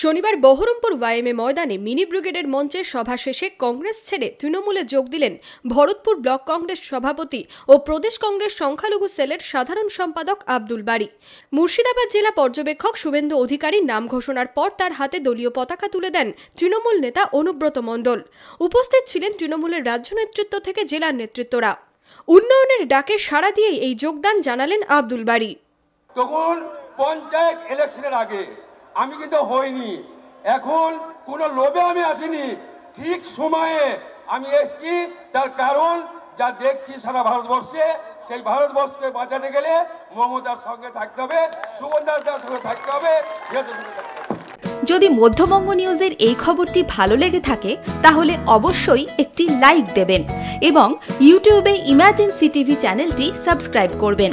শনিবার বহরমপুর ওয়াইএমএ ময়দানে মিনি ব্রিগেডের মঞ্চে সভা শেষে কংগ্রেস ছেড়ে তৃণমূলে যোগ দিলেন ভরতপুর ব্লক কংগ্রেস সভাপতি ও প্রদেশ কংগ্রেস সংখ্যালঘু সেলের সাধারণ সম্পাদক আব্দুল বাড়ি মুর্শিদাবাদ জেলা পর্যবেক্ষক শুভেন্দু অধিকারী নাম ঘোষণার পর তার হাতে দলীয় পতাকা তুলে দেন তৃণমূল নেতা অনুব্রত মণ্ডল। উপস্থিত ছিলেন তৃণমূলের রাজ্য নেতৃত্ব থেকে জেলার নেতৃত্বরা। উন্নয়নের ডাকে সাড়া দিয়েই এই যোগদান জানালেন আব্দুল বাড়ি তখন পঞ্চায়েত ইলেকশনের আগে আমি কিন্তু হইনি। এখন কোনো লোভে আমি আসিনি। ঠিক সময়ে আমি এসছি, তার কারণ যা দেখছি সারা ভারতবর্ষে, সেই ভারতবর্ষকে বাঁচাতে গেলে মমতার সঙ্গে থাকতে হবে সুগন্ধার সঙ্গে থাকতে হবে। যদি মধ্যবঙ্গ নিউজের এই খবরটি ভালো লেগে থাকে, তাহলে অবশ্যই একটি লাইক দেবেন এবং ইউটিউবে ইমাজিন সিটিভি চ্যানেলটি সাবস্ক্রাইব করবেন।